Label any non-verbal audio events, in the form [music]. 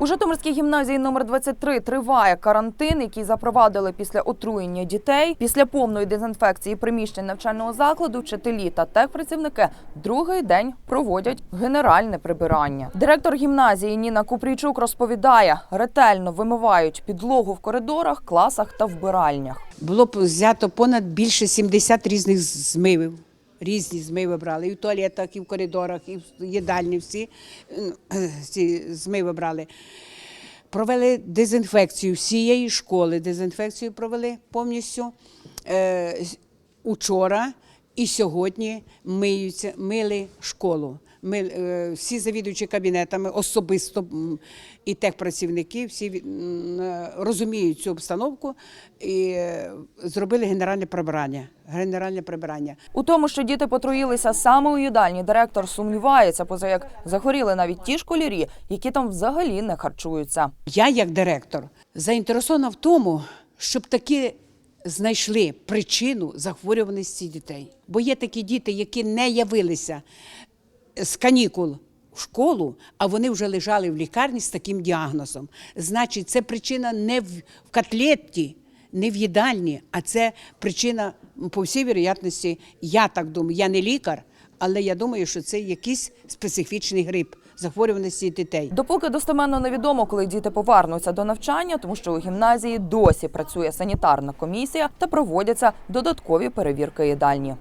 У Житомирській гімназії номер 23 триває карантин, який запровадили після отруєння дітей. Після повної дезінфекції приміщень навчального закладу вчителі та техпрацівники другий день проводять генеральне прибирання. Директор гімназії Ніна Купрійчук розповідає, ретельно вимивають підлогу в коридорах, класах та вбиральнях. Було взято понад більше 70 різних змивів. Різні змиви брали і в туалетах, і в коридорах, і в їдальні всі ці [clears throat] змиви брали. Провели дезінфекцію всієї школи. Дезінфекцію провели повністю. Е, учора і сьогодні миються, мили школу. Ми, е, всі завідуючі кабінетами особисто і техпрацівники всі е, розуміють цю обстановку і е, зробили генеральне прибирання. Генеральне прибирання. У тому, що діти потруїлися саме у їдальні, директор сумнівається, поза як захворіли навіть ті школярі, які там взагалі не харчуються. Я, як директор, заінтересована в тому, щоб таки знайшли причину захворюваності дітей. Бо є такі діти, які не явилися з канікул в школу, а вони вже лежали в лікарні з таким діагнозом. Значить, це причина не в котлетті, не в їдальні, а це причина, по всій вероятності, я так думаю, я не лікар, але я думаю, що це якийсь специфічний грип захворюваності дітей. Допоки достеменно невідомо, коли діти повернуться до навчання, тому що у гімназії досі працює санітарна комісія та проводяться додаткові перевірки їдальні.